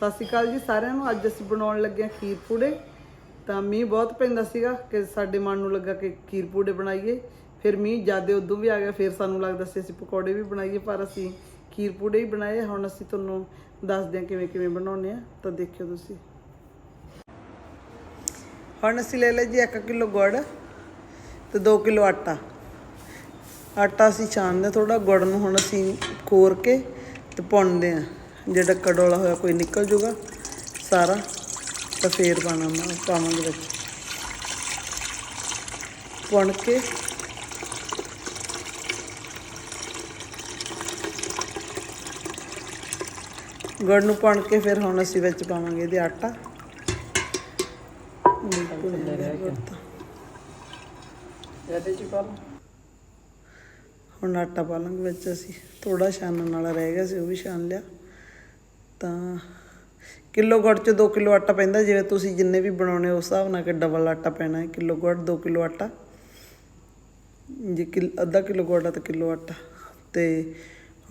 ਸਤਿ ਸ਼੍ਰੀ ਅਕਾਲ ਜੀ ਸਾਰਿਆਂ ਨੂੰ। ਅੱਜ ਅਸੀਂ ਬਣਾਉਣ ਲੱਗੇ ਹਾਂ ਖੀਰ ਪੂੜੇ। ਤਾਂ ਮੀਂਹ ਬਹੁਤ ਪੈਂਦਾ ਸੀਗਾ ਕਿ ਸਾਡੇ ਮਨ ਨੂੰ ਲੱਗਾ ਕਿ ਖੀਰ ਪੂੜੇ ਬਣਾਈਏ। ਫਿਰ ਮੀਂਹ ਜਿਆਦੇ ਉਦੋਂ ਵੀ ਆ ਗਿਆ, ਫਿਰ ਸਾਨੂੰ ਲੱਗਦਾ ਸੀ ਅਸੀਂ ਪਕੌੜੇ ਵੀ ਬਣਾਈਏ, ਪਰ ਅਸੀਂ ਖੀਰ ਪੂੜੇ ਹੀ ਬਣਾਏ ਹੁਣ ਅਸੀਂ ਤੁਹਾਨੂੰ ਦੱਸਦੇ ਹਾਂ ਕਿਵੇਂ ਕਿਵੇਂ ਬਣਾਉਣੇ ਆ ਤਾਂ ਦੇਖਿਓ ਤੁਸੀਂ। ਹੁਣ ਅਸੀਂ ਲੈ ਲਏ ਜੀ 1 ਕਿਲੋ ਗੁੜ ਤੇ 2 ਕਿਲੋ ਆਟਾ। ਆਟਾ ਅਸੀਂ ਛਾਣਦੇ ਥੋੜਾ ਗੁੜ ਨੂੰ ਹੁਣ ਅਸੀਂ ਖੋਰ ਕੇ ਤੇ ਪਾਉਂਦੇ ਆ ਜਿਹੜਾ ਕੜੋਲਾ ਹੋਇਆ ਕੋਈ ਨਿਕਲ ਜੂਗਾ ਸਾਰਾ ਤਾਂ ਫੇਰ ਪਾਣਾ ਪਾਵਾਂਗੇ ਵਿੱਚ। ਪੁਣ ਕੇ ਗੁੜ ਨੂੰ ਪੁਣ ਕੇ ਫਿਰ ਹੁਣ ਅਸੀਂ ਵਿੱਚ ਪਾਵਾਂਗੇ ਇਹਦੇ ਆਟਾ। ਹੁਣ ਆਟਾ ਪਾ ਲਾਂਗੇ ਵਿੱਚ ਅਸੀਂ। ਥੋੜਾ ਛਾਨਣ ਵਾਲਾ ਰਹਿ ਗਿਆ ਸੀ ਉਹ ਵੀ ਛਾਨ ਲਿਆ। ਤਾਂ ਕਿਲੋ ਗੁੜ ਚ 2 ਕਿਲੋ ਆਟਾ ਪੈਂਦਾ, ਜਿਵੇਂ ਤੁਸੀਂ ਜਿੰਨੇ ਵੀ ਬਣਾਉਣੇ ਉਸ ਹਿਸਾਬ ਨਾਲ ਕਿ ਡਬਲ ਆਟਾ ਪੈਣਾ ਹੈ। ਕਿਲੋ ਗੁੜ 2 ਕਿਲੋ ਆਟਾ। ਜੇ ਕਿ ਅੱਧਾ ਕਿਲੋ ਗੁੜ ਆ ਤਾਂ ਕਿਲੋ ਆਟਾ। ਤੇ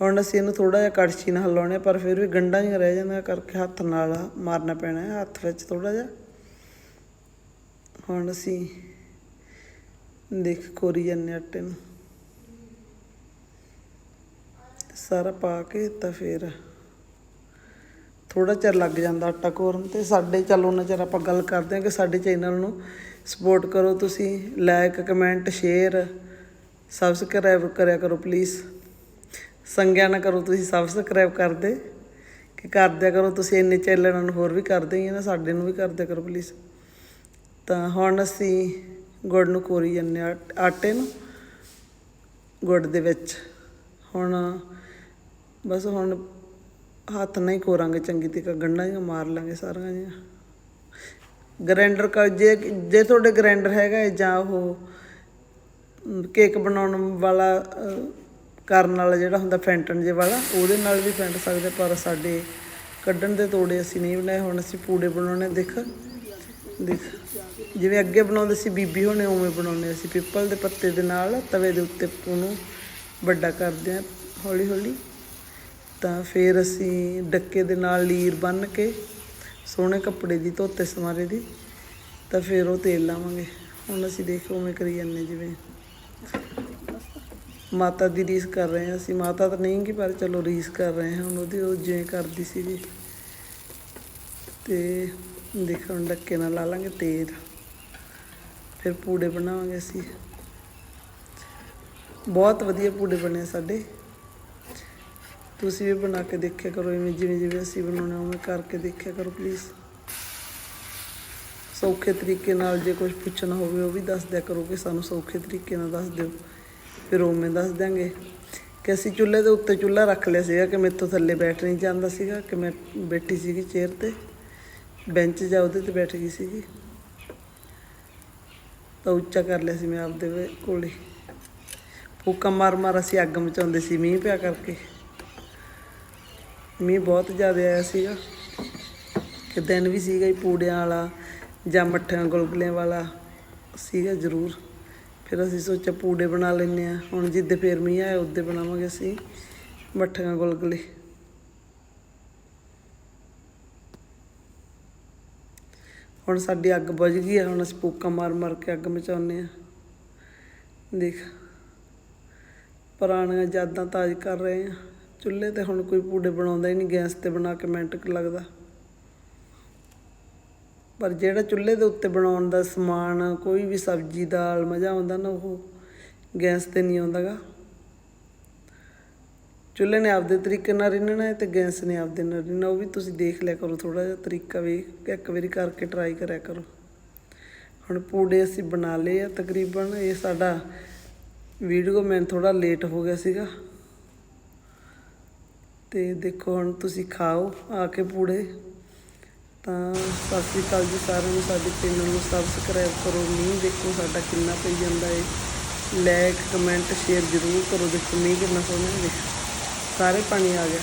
ਹੁਣ ਅਸੀਂ ਇਹਨੂੰ ਥੋੜਾ ਜਿਹਾ ਕੜਛੀ ਨਾਲ ਹਿਲਾਉਣੇ ਪਰ ਫਿਰ ਵੀ ਗੰਢਾ ਜਿਹਾ ਰਹਿ ਜਾਂਦਾ ਕਰਕੇ ਹੱਥ ਨਾਲ ਮਾਰਨਾ ਪੈਣਾ ਹੈ, ਹੱਥ ਵਿੱਚ ਥੋੜਾ ਜਿਹਾ। ਹੁਣ ਅਸੀਂ ਦੇਖ ਕੋਰੀ ਜਾਂਦੇ ਆਟੇ ਨੂੰ। ਸਾਰਾ ਪਾ ਕੇ ਤਾਂ ਫਿਰ ਥੋੜਾ ਚਿਰ ਲੱਗ ਜਾਂਦਾ ਆਟਾ ਕੋਰਨ ਤੇ ਸਾਡੇ, ਚੱਲ ਉਹਨਾਂ ਚਿਰ ਆਪਾਂ ਗੱਲ ਕਰਦੇ ਹਾਂ ਕਿ ਸਾਡੇ ਚੈਨਲ ਨੂੰ ਸਪੋਰਟ ਕਰੋ ਤੁਸੀਂ ਲਾਈਕ ਕਮੈਂਟ ਸ਼ੇਅਰ ਸਬਸਕ੍ਰਾਈਬ ਕਰਿਆ ਕਰੋ ਪਲੀਜ਼ ਸੰਗਿਆ ਨਾ ਕਰੋ ਤੁਸੀਂ ਸਬਸਕ੍ਰਾਈਬ ਕਰਦੇ, ਕਿ ਕਰਦਿਆ ਕਰੋ ਤੁਸੀਂ ਇੰਨੇ ਚੈਨਲਾਂ ਨੂੰ ਹੋਰ ਵੀ ਕਰਦੇ ਹੀ ਆ ਨਾ, ਸਾਡੇ ਨੂੰ ਵੀ ਕਰਦਿਆ ਕਰੋ ਪਲੀਜ਼ ਤਾਂ ਹੁਣ ਅਸੀਂ ਗੁੜ ਨੂੰ ਕੋਰੀ ਜਾਂਦੇ ਹਾਂ ਆਟੇ ਨੂੰ, ਗੁੜ ਦੇ ਵਿੱਚ। ਹੁਣ ਬਸ ਹੁਣ ਹੱਥ ਨਾਲ ਹੀ ਕੋਰਾਂਗੇ, ਚੰਗੀ ਤਰ੍ਹਾਂ ਗੰਢਾਂ ਜਿਹੀਆਂ ਮਾਰ ਲਾਂਗੇ ਸਾਰੀਆਂ ਜੀਆਂ ਗ੍ਰਾਈਂਡਰ ਕਰ, ਜੇ ਜੇ ਤੁਹਾਡੇ ਗ੍ਰਾਈਂਡਰ ਹੈਗਾ ਹੈ ਜਾਂ ਉਹ ਕੇਕ ਬਣਾਉਣ ਵਾਲਾ ਕਰਨ ਵਾਲਾ ਜਿਹੜਾ ਹੁੰਦਾ ਫੈਂਟਣ ਜੇ ਵਾਲਾ, ਉਹਦੇ ਨਾਲ ਵੀ ਫੈਂਟ ਸਕਦੇ ਪਰ ਸਾਡੇ ਕੱਢਣ ਦੇ ਤੋੜੇ ਅਸੀਂ ਨਹੀਂ ਬਣਾਏ, ਹੁਣ ਅਸੀਂ ਪੂੜੇ ਬਣਾਉਣੇ ਦੇਖ। ਦੇਖ, ਜਿਵੇਂ ਅੱਗੇ ਬਣਾਉਂਦੇ ਸੀ ਬੀਬੀ, ਹੋਣੇ ਉਵੇਂ ਬਣਾਉਂਦੇ ਅਸੀਂ। ਪਿੱਪਲ ਦੇ ਪੱਤੇ ਦੇ ਨਾਲ ਤਵੇ ਦੇ ਉੱਤੇ ਉਹਨੂੰ ਵੱਡਾ ਕਰਦੇ ਹਾਂ ਹੌਲੀ ਹੌਲੀ ਤਾਂ ਫਿਰ ਅਸੀਂ ਡੱਕੇ ਦੇ ਨਾਲ ਲੀਰ ਬੰਨ੍ਹ ਕੇ, ਸੋਹਣੇ ਕੱਪੜੇ ਦੀ ਧੋਤੇ ਸਮਾਰੇ ਦੀ, ਤਾਂ ਫਿਰ ਉਹ ਤੇਲ ਲਾਵਾਂਗੇ। ਹੁਣ ਅਸੀਂ ਦੇਖੋ ਉਵੇਂ ਕਰੀ ਜਾਂਦੇ ਜਿਵੇਂ। ਮਾਤਾ ਦੀ ਰੀਸ ਕਰ ਰਹੇ ਹਾਂ ਅਸੀਂ। ਮਾਤਾ ਤਾਂ ਨਹੀਂ ਗੀ, ਪਰ ਚਲੋ ਰੀਸ ਕਰ ਰਹੇ ਹਾਂ। ਹੁਣ ਉਹਦੀ ਉਹ ਜਿਵੇਂ ਕਰਦੀ ਸੀ ਜੀ ਤੇ ਦੇਖੋ ਹੁਣ ਡੱਕੇ ਨਾਲ ਲਾ ਲਾਂਗੇ ਤੇਲ। ਫਿਰ ਪੂੜੇ ਬਣਾਵਾਂਗੇ ਅਸੀਂ। ਬਹੁਤ ਵਧੀਆ ਪੂੜੇ ਬਣੇ ਸਾਡੇ। ਤੁਸੀਂ ਵੀ ਬਣਾ ਕੇ ਦੇਖਿਆ ਕਰੋ, ਇਵੇਂ ਜਿਵੇਂ ਜਿਵੇਂ ਅਸੀਂ ਬਣਾਉਣਾ, ਉਵੇਂ ਕਰਕੇ ਦੇਖਿਆ ਕਰੋ ਪਲੀਜ਼ ਸੌਖੇ ਤਰੀਕੇ ਨਾਲ ਜੇ ਕੁਝ ਪੁੱਛਣਾ ਹੋਵੇ, ਉਹ ਵੀ ਦੱਸ ਦਿਆ ਕਰੋ ਕਿ ਸਾਨੂੰ ਸੌਖੇ ਤਰੀਕੇ ਨਾਲ ਦੱਸ ਦਿਓ। ਫਿਰ ਉਵੇਂ ਦੱਸ ਦਿਆਂਗੇ। ਕਿ ਅਸੀਂ ਚੁੱਲ੍ਹੇ ਦੇ ਉੱਤੇ ਚੁੱਲ੍ਹਾ ਰੱਖ ਲਿਆ ਸੀਗਾ ਕਿ ਮੇਰੇ ਤੋਂ ਥੱਲੇ ਬੈਠ ਨਹੀਂ ਜਾਂਦਾ ਸੀਗਾ, ਕਿ ਮੈਂ ਬੈਠੀ ਸੀਗੀ ਚੇਅਰ ਤੇ ਬੈਂਚ ਜਾਂ ਉਹਦੇ ਤੇ ਬੈਠ ਗਈ ਸੀਗੀ। ਤਾਂ ਉੱਚਾ ਕਰ ਲਿਆ ਸੀ ਮੈਂ ਆਪਦੇ ਵੇ- ਕੋਲੇ। ਫੂਕਾ ਮਾਰ ਮਾਰ ਅਸੀਂ ਅੱਗ ਮਚਾਉਂਦੇ ਸੀ, ਮੀਂਹ ਪਿਆ ਕਰਕੇ। ਮੀਂਹ ਬਹੁਤ ਜ਼ਿਆਦਾ ਆਇਆ ਸੀਗਾ। ਕਿ ਦਿਨ ਵੀ ਸੀਗਾ ਹੀ ਪੂੜਿਆਂ ਵਾਲਾ ਜਾਂ ਮੱਠਿਆਂ ਗੁਲਗੁਲਿਆਂ ਵਾਲਾ ਸੀਗਾ ਜ਼ਰੂਰ। ਫਿਰ ਅਸੀਂ ਸੋਚਿਆ ਪੂੜੇ ਬਣਾ ਲੈਂਦੇ ਆ ਹੁਣ ਜਿੱਦੇ ਫੇਰ ਮੀਂਹ ਆਇਆ ਉੱਦੇ ਬਣਾਵਾਂਗੇ ਅਸੀਂ ਮੱਠੀਆਂ ਗੁਲਗੁਲੇ। ਹੁਣ ਸਾਡੀ ਅੱਗ ਬੁਝ ਗਈ ਆ, ਹੁਣ ਅਸੀਂ ਪੂਕਾ ਮਾਰ ਮਾਰ ਕੇ ਅੱਗ ਮਚਾਉਂਦੇ ਆ ਦੇਖ, ਪੁਰਾਣੀਆਂ ਯਾਦਾਂ ਤਾਜ਼ ਕਰ ਰਹੇ ਆ ਚੁੱਲ੍ਹੇ ਤੇ ਹੁਣ ਕੋਈ ਪੂੜੇ ਬਣਾਉਂਦਾ ਹੀ ਨਹੀਂ, ਗੈਸ ਤੇ ਬਣਾ ਕੇ ਮਿੰਟ ਕੁ ਲੱਗਦਾ। ਪਰ ਜਿਹੜਾ ਚੁੱਲ੍ਹੇ ਦੇ ਉੱਤੇ ਬਣਾਉਣ ਦਾ ਸਮਾਨ, ਕੋਈ ਵੀ ਸਬਜ਼ੀ, ਦਾਲ, ਮਜ਼ਾ ਆਉਂਦਾ ਨਾ ਉਹ ਗੈਸ ਤੇ ਨਹੀਂ ਆਉਂਦਾਗਾ। ਚੁੱਲ੍ਹੇ ਨੇ ਆਪਦੇ ਤਰੀਕੇ ਨਾਲ ਰਿੰਨਣਾ ਹੈ ਤੇ ਗੈਸ ਨੇ ਆਪਦੇ ਨਾਲ ਰਿੰਨਣਾ, ਉਹ ਵੀ ਤੁਸੀਂ ਦੇਖ ਲਿਆ ਕਰੋ ਥੋੜਾ ਜਿਹਾ ਤਰੀਕਾ ਵੀ ਇੱਕ ਵਾਰੀ ਕਰਕੇ ਟਰਾਈ ਕਰਿਆ ਕਰੋ। ਹੁਣ ਪੂੜੇ ਅਸੀਂ ਬਣਾ ਲਏ ਆ ਤਕਰੀਬਨ, ਇਹ ਸਾਡਾ ਵੀਡੀਓ ਮੈਂ ਥੋੜਾ ਲੇਟ ਹੋ ਗਿਆ ਸੀਗਾ। ਤੇ ਦੇਖੋ ਹੁਣ ਤੁਸੀਂ ਖਾਓ, ਆ ਕੇ ਪੂੜੇ। ਤਾਂ ਸਤਿ ਸ਼੍ਰੀ ਅਕਾਲ ਜੀ ਸਾਰਿਆਂ ਨੂੰ, ਸਾਡੇ ਚੈਨਲ ਨੂੰ ਸਬਸਕ੍ਰਾਈਬ ਕਰੋ। ਮੀਂਹ ਦੇਖੋ ਸਾਡਾ ਕਿੰਨਾ ਪਈ ਜਾਂਦਾ ਏ। ਲਾਈਕ ਕਮੈਂਟ ਸ਼ੇਅਰ ਜ਼ਰੂਰ ਕਰੋ। ਦੇਖੋ ਮੀਂਹ ਕਿੰਨਾ ਸੋਹਣਾ ਦੇਖ, ਸਾਰੇ ਪਾਣੀ ਆ ਗਿਆ।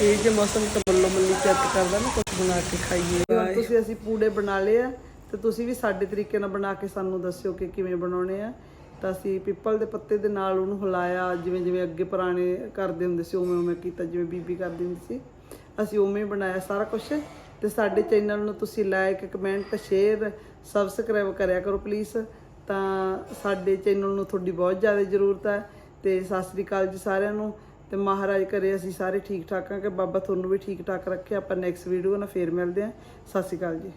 ਇਹ ਜੇ ਮੌਸਮ ਤਾਂ ਬੱਲੋ ਮੱਲੀ ਚੈੱਕ ਕਰਦਾ ਨਾ ਕੁਝ ਬਣਾ ਕੇ ਖਾਈਏ। ਤੁਸੀਂ ਅਸੀਂ ਪੂੜੇ ਬਣਾ ਲਏ ਆ, ਤੇ ਤੁਸੀਂ ਵੀ ਸਾਡੇ ਤਰੀਕੇ ਨਾਲ ਬਣਾ ਕੇ ਸਾਨੂੰ ਦੱਸਿਓ ਕਿ ਕਿਵੇਂ ਬਣਾਉਣੇ ਆ। ਤਾਂ ਅਸੀਂ ਪਿੱਪਲ ਦੇ ਪੱਤੇ ਦੇ ਨਾਲ ਉਹਨੂੰ ਹਿਲਾਇਆ, ਜਿਵੇਂ ਜਿਵੇਂ ਅੱਗੇ ਪੁਰਾਣੇ ਕਰਦੇ ਹੁੰਦੇ ਸੀ, ਉਵੇਂ ਉਵੇਂ ਕੀਤਾ, ਜਿਵੇਂ ਬੀਬੀ ਕਰਦੀ ਹੁੰਦੀ ਸੀ। ਅਸੀਂ ਉਵੇਂ ਬਣਾਇਆ ਸਾਰਾ ਕੁਝ ਤੇ ਸਾਡੇ ਚੈਨਲ ਨੂੰ ਤੁਸੀਂ ਲਾਈਕ ਕਮੈਂਟ, ਸ਼ੇਅਰ ਸਬਸਕ੍ਰਾਈਬ ਕਰਿਆ ਕਰੋ ਪਲੀਜ਼ ਤਾਂ ਸਾਡੇ ਚੈਨਲ ਨੂੰ ਤੁਹਾਡੀ ਬਹੁਤ ਜ਼ਿਆਦਾ ਜ਼ਰੂਰਤ ਹੈ ਤੇ ਸਤਿ ਸ੍ਰੀ ਅਕਾਲ ਜੀ ਸਾਰਿਆਂ ਨੂੰ। ਤੇ ਮਹਾਰਾਜ ਕਰੇ ਅਸੀਂ ਸਾਰੇ ਠੀਕ ਠਾਕ ਹਾਂ ਕਿ ਬਾਬਾ ਤੁਹਾਨੂੰ ਵੀ ਠੀਕ ਠਾਕ ਰੱਖੇ। ਆਪਾਂ ਨੈਕਸਟ ਵੀਡੀਓ ਨਾਲ ਫੇਰ ਮਿਲਦੇ ਹਾਂ। ਸਤਿ ਸ੍ਰੀ ਅਕਾਲ ਜੀ।